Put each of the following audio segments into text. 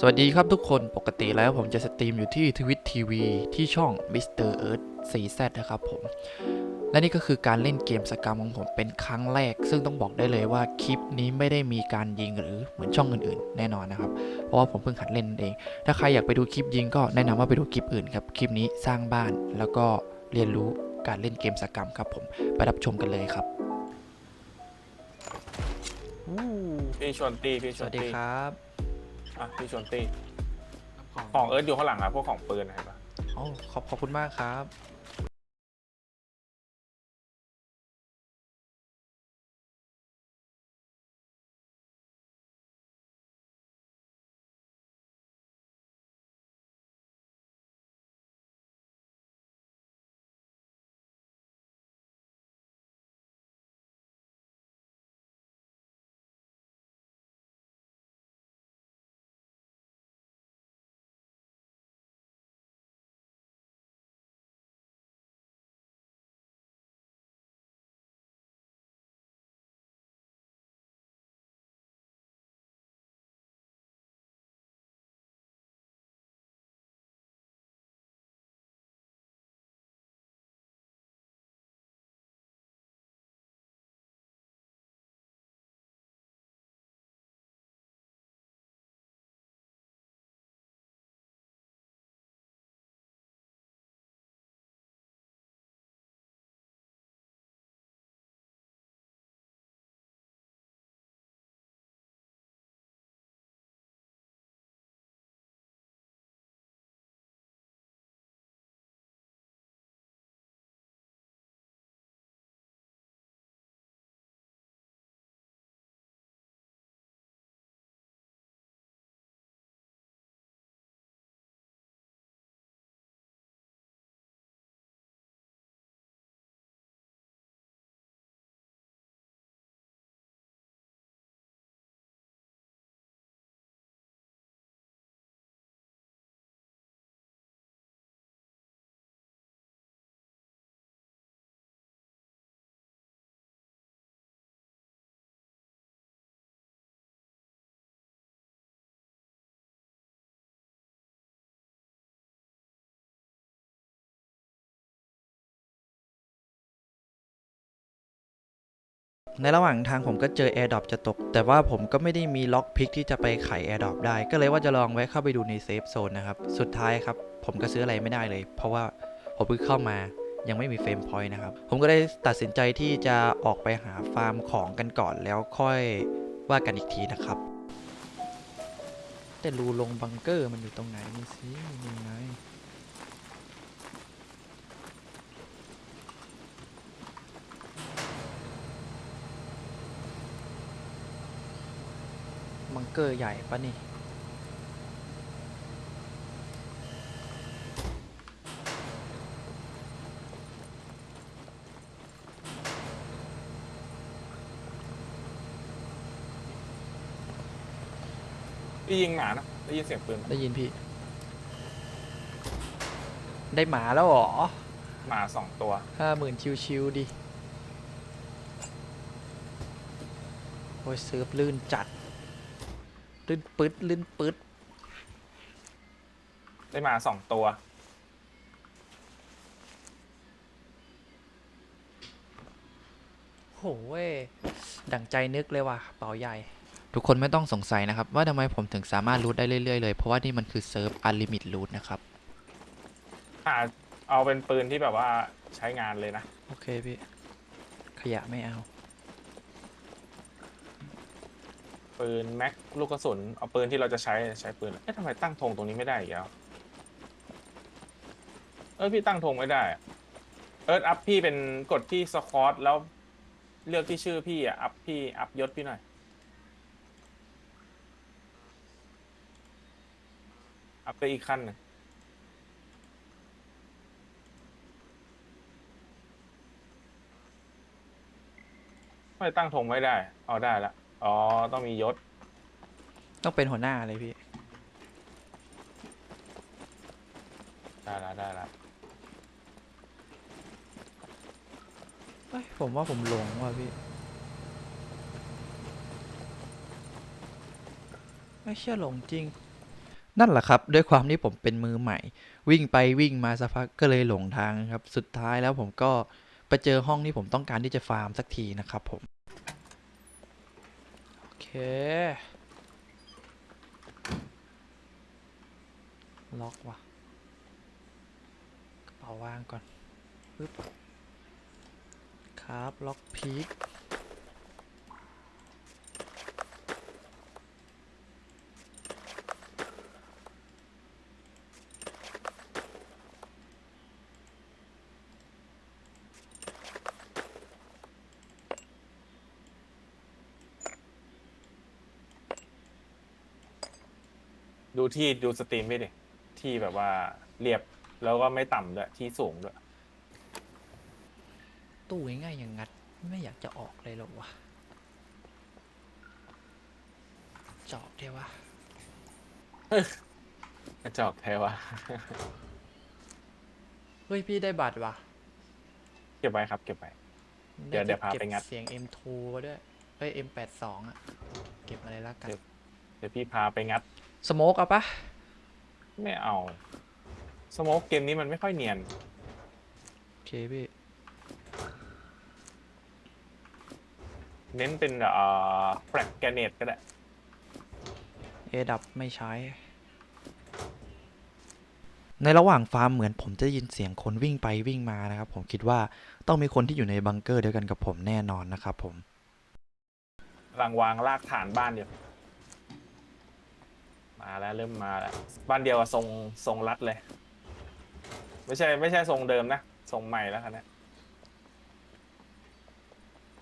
สวัสดีครับทุกคนปกติแล้วผมจะสตรีมอยู่ที่ทวิตทีวีที่ช่อง Mr. Earth 4Z นะครับผม และนี่ก็คือการเล่นเกมสกรรมของผมเป็นครั้งแรก ซึ่งต้องบอกได้เลยว่าคลิปนี้ไม่ได้มีการยิงหรือเหมือนช่องอื่นๆ แน่นอนนะครับ เพราะว่าผมเพิ่งหัดเล่นนั่นเอง ถ้าใครอยากไปดูคลิปยิงก็แนะนำว่าไปดูคลิปอื่นครับ คลิปนี้สร้างบ้านแล้วก็เรียนรู้การเล่นเกมสกรรมครับผมไปรับชมกันเลยครับอู้พี่ชวนตีพี่สชววันสดีตีครับ อะพี่ชวนตีของเอิร์ธอยู่ข้างหลังอะพวกของปืนนะเห็นปะอ๋อขอบขอบคุณมากครับ ในระหว่างทางผมก็เจอ AirDrop จะตก แต่ว่าผมก็ไม่ได้มีล็อกพิกที่จะไปไข AirDrop ได้ ก็เลยว่าจะลองแวะเข้าไปดูในเซฟโซนนะครับ สุดท้ายครับ ผมก็ซื้ออะไรไม่ได้เลย เพราะว่าผมเพิ่งเข้ามายังไม่มีเฟรมพอยต์นะครับ ผมก็ได้ตัดสินใจที่จะออกไปหาฟาร์มของกันก่อนแล้วค่อยว่ากันอีกทีนะครับ แต่รูลงบังเกอร์มันอยู่ตรงไหนนี่สิยังไง กอร์ใหญ่ปะนี่พี่ยิงหมานะได้ยินเสียงปืนปะได้ยินพี่ ได้หมาแล้วเหรอหมาสองตัว ห้าหมื่นชิวๆดิ โอ้ยเซิร์ฟลื่นจัด ลื่นปึ๊ดลื่นปึ๊ดได้หมาสองตัว โหเว้ยดั่งใจนึกเลยว่ะเป๋าใหญ่ ทุกคนไม่ต้องสงสัยนะครับ ว่าทำไมผมถึงสามารถรูทได้เรื่อยๆเลย เพราะว่านี่มันคือเซิร์ฟอันลิมิตรูทนะครับหาเอาเป็นปืนที่แบบว่าใช้งานเลยนะ โอเคพี่ ขยะไม่เอา ปืนแม็กลูกกระสุนเอาปืนที่เราจะใช้ใช้ปืนเอ๊ะทำไมตั้งธงตรงนี้ไม่ได้อีกแล้วเออพี่ตั้งธงไม่ได้เอิร์ธอัพพี่เป็นกดที่สคอตแล้วเลือกที่ชื่อพี่อะอัพพี่อัพยศพี่หน่อยอัพไปอีกขั้นหนึ่งไม่ตั้งธงไม่ได้ เอาได้ละ อ๋อ ต้องมียศ ต้องเป็นหัวหน้าเลยพี่ ได้ละได้ละเอ้ยผมว่าผมหลงว่ะพี่ไม่เชื่อหลงจริง นั่นแหละครับ ด้วยความที่ผมเป็นมือใหม่ วิ่งไปวิ่งมาสักพักก็เลยหลงทางครับ สุดท้ายแล้วผมก็ไปเจอห้องที่ผมต้องการที่จะฟาร์มสักทีนะครับผมโอเค ล็อกว่ะกระเป๋าวางก่อนปึ๊บครับ ล็อกพีค ดูที่ดูสตรีมพี่ดิที่แบบว่าเรียบแล้วก็ไม่ต่ำด้วยที่สูงด้วย ตู้ง่ายๆอย่างงัด ไม่อยากจะออกเลยหรอกวะจอบเดียววะกระจอกแท้วะ เฮ้ยพี่ได้บัตรว่ะเก็บไว้ครับ เก็บไว้ เดี๋ยวเดี๋ยวพาไปงัดเสียง M2 มาด้วยเอ้ย M82 อะ เก็บอะไรแล้วกันเดี๋ยวเดี๋ยวพี่พาไปงัด สโมกเอาปะไม่เอา สโมกเกมนี้มันไม่ค่อยเนียน โอเคพี่ เน้นเป็นเอ่อแฟลกแกเนตก็ได้ เอดับไม่ใช้ ในระหว่างฟาร์มเหมือนผมจะได้ยินเสียงคนวิ่งไปวิ่งมานะครับ ผมคิดว่าต้องมีคนที่อยู่ในบังเกอร์เดียวกันกับผมแน่นอนนะครับผม กำลังวางรากฐานบ้านอยู่ มาแล้วเริ่มมาแล้วบ้านเดียวกับทรงทรงรัดเลย ไม่ใช่ไม่ใช่ทรงเดิมนะทรงใหม่แล้วคันนี้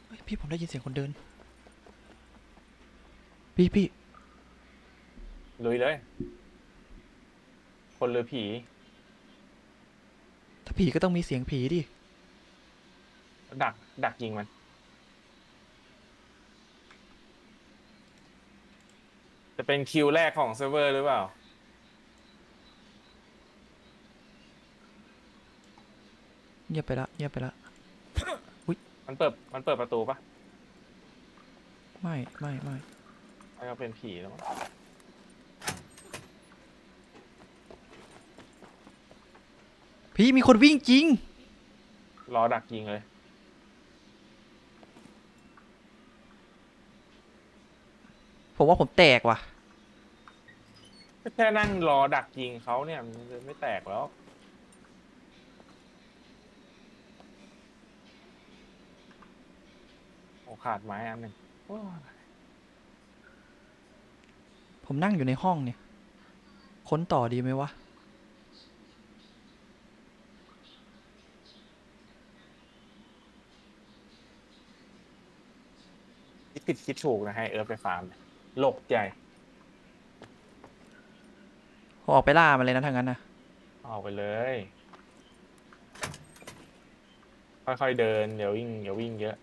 เฮ้ยพี่ผมได้ยินเสียงคนเดิน พี่พี่ลุยเลย คนหรือผี ถ้าผีก็ต้องมีเสียงผีดิดักดักยิงมัน จะเป็นคิวแรกของเซิร์ฟเวอร์หรือเปล่า เงียบไปละเงียบไปละ มันเปิด มันเปิดประตูปะไม่ไม่ไม่ไม่ก็เป็นผีแล้วมั้งพี่มีคนวิ่งจริง รอดักยิงเลย ผมว่าผมแตกว่ะ แค่นั่งรอดักยิงเขาเนี่ยมันจะไม่แตกแล้ว โอ้ขาดไม้อันหนึ่งโอ้ยผมนั่งอยู่ในห้องเนี่ย ค้นต่อดีไหมวะ คิดผิดคิดถูกนะให้เอิร์ธไปฟาร์มเนี่ย โลกใหญ่ผมออกไปล่ามันเลยนะทางนั้นนะเอาไปเลย ค่อยๆเดินเดี๋ยววิ่งเดี๋ยววิ่งเยอะ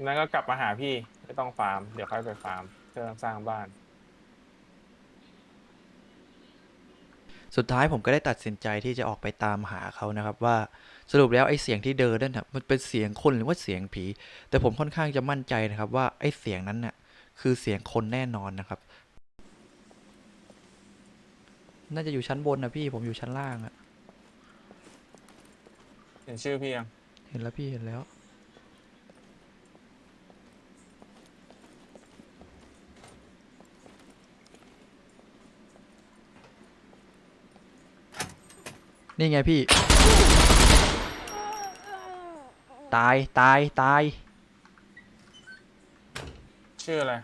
นั้นก็กลับมาหาพี่ไม่ต้องฟาร์ม เดี๋ยวค่อยไปฟาร์มเพื่อสร้างบ้าน สุดท้ายผมก็ได้ตัดสินใจที่จะออกไปตามหาเขานะครับว่าสรุปแล้วไอ้เสียงที่เดินนั่นน่ะมันเป็นเสียงคนหรือว่าเสียงผี แต่ผมค่อนข้างจะมั่นใจนะครับว่าไอ้เสียงนั้นน่ะคือเสียงคนแน่นอนนะครับ น่าจะอยู่ชั้นบนนะพี่ผมอยู่ชั้นล่างอะเห็นชื่อพี่ยัง เห็นแล้วพี่เห็นแล้ว นี่ไงพี่ ตายตายตาย ชื่ออะไร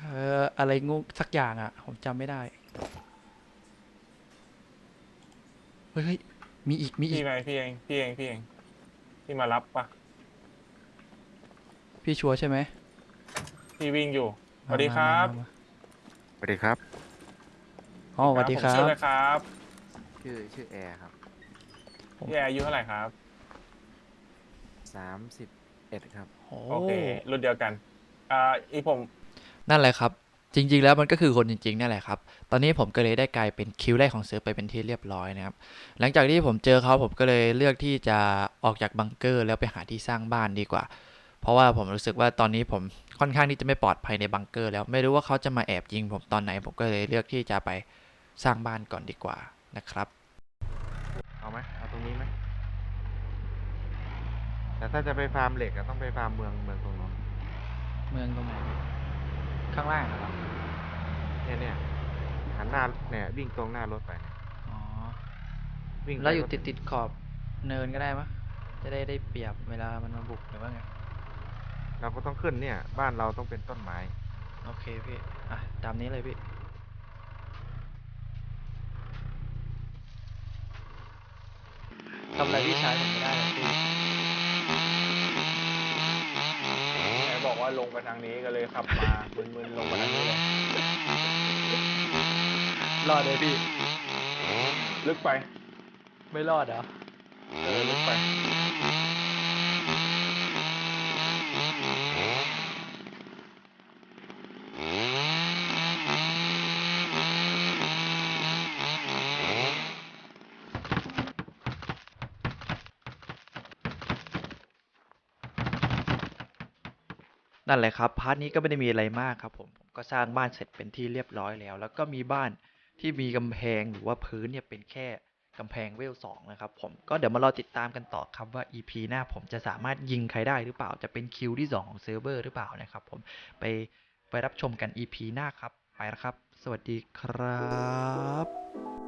เอออะไรงูสักอย่างอะ ผมจำไม่ได้ เฮ้ยเฮ้ยมีอีกมีอีพี่ก ไหมพี่เองพี่เองพี่เองพี่มารับปะพี่ชัวร์ใช่ไหมพี่วิ่งอยู่สมาวัสดีครับมามามาสวัสดีครับ อ๋อสวัสดีคผมรัชื่อบ อะไรครับ ชื่อชื่อแอร์ครับพี่แอร์อายุเท่าไหร่ครับ สามสิบเอ็ดครับ โอ้โอเค รุ่นเดียวกันอ่าอีผม นั่นแหละครับ จริง ๆ แล้วมันก็คือคนจริงๆนั่นแหละครับ ตอนนี้ผมก็เลยได้กลายเป็นคิวแรกของเซิร์ฟไปเป็นที่เรียบร้อยนะครับ หลังจากที่ผมเจอเขาผมก็เลยเลือกที่จะออกจากบังเกอร์ แล้วไปหาที่สร้างบ้านดีกว่า เพราะว่าผมรู้สึกว่าตอนนี้ผมค่อนข้างที่จะไม่ปลอดภัยในบังเกอร์ แล้วไม่รู้ว่าเขาจะมาแอบยิงผมตอนไหน ผมก็เลยเลือกที่จะไปสร้างบ้านก่อนดีกว่า นะครับ เอาไหมเอาตรงนี้ไหมแต่ถ้าจะไปฟาร์มเหล็กอะต้องไปฟาร์มเมืองเมืองตรงนู้นเมืองตรงไหน ข้างล่างครับเนี่ยเนี่ยหันหน้าเนี่ยวิ่งตรงหน้ารถไปอ๋อวิ่งไปแล้วอยู่รถติดติดขอบเนินก็ได้มะจะได้ได้เปรียบเวลามันมาบุกหรือว่าไงเราก็ต้องขึ้นเนี่ย บ้านเราต้องเป็นต้นไม้ โอเคพี่ อะ ตามนี้เลยพี่ ทำอะไรพี่ชายผมไม่ได้เลยพี่ไหนบอกว่าลงไปทางนี้ก็เลยขับมามึนๆลงไปทางนี้เลยรอดเลยพี่ ลึกไป ไม่รอดเหรอ เออลึกไป นั่นแหละครับพาร์ทนี้ก็ไม่ได้มีอะไรมากครับผมผมก็สร้างบ้านเสร็จเป็นที่เรียบร้อยแล้ว แล้วก็มีบ้านที่มีกำแพงหรือว่าพื้นเนี่ยเป็นแค่กำแพงเวลสองนะครับผมก็เดี๋ยวมารอติดตามกันต่อครับว่า EP หน้าผมจะสามารถยิงใครได้หรือเปล่าจะเป็นคิวที่ 2 ของเซิร์ฟเวอร์หรือเปล่านะครับผมไปไปรับชมกัน EP หน้าครับไปแล้วครับ สวัสดีครับ